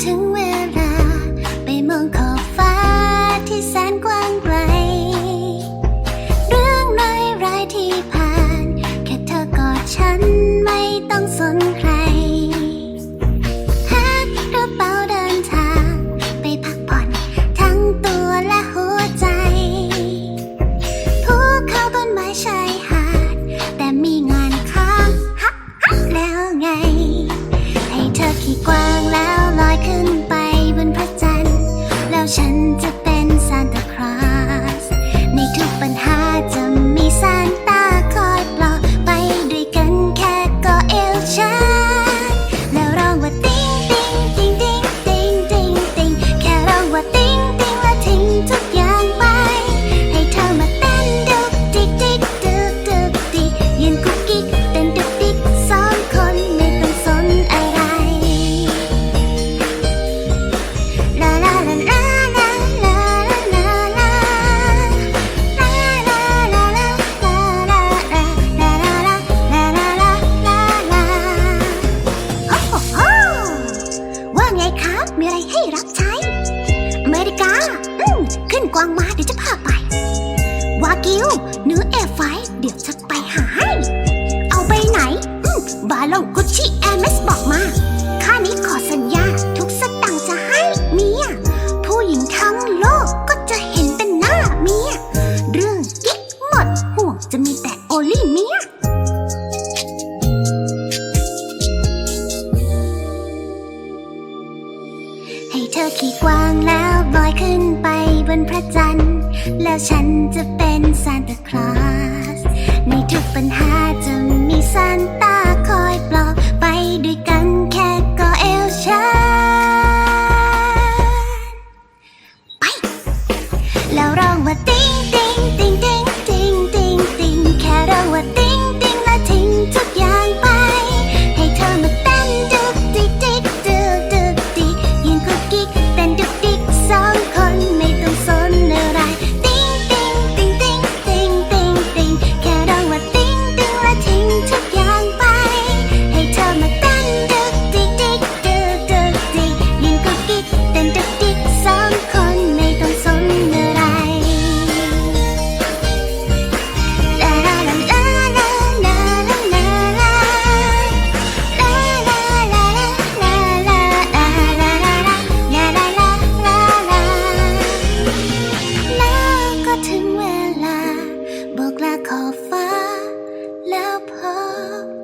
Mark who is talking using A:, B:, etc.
A: To where ฉันจะ ขึ้นกวางมาเดี๋ยวจะพาไป วากิวเนื้อแอร์ไฟเดี๋ยวจะไปหาให้ เอาไปไหนอืมบาโลกุชิแอมเมสบอกมาข้านี้ขอสัญญาทุกสตังค์จะให้เมีย ผู้หญิงทั้งโลกก็จะเห็นเป็นหน้าเมีย เรื่องกิ๊กหมดห่วงจะมีแต่โอลี่เมีย ให้เธอขี่กวางแล้วบอยขึ้นไป บนพระจันทร์ แล้วฉันจะเป็นซานตาคลอส ในทุกปัญหาจะมีซานตาคอยปลอบไปด้วยกัน 怕。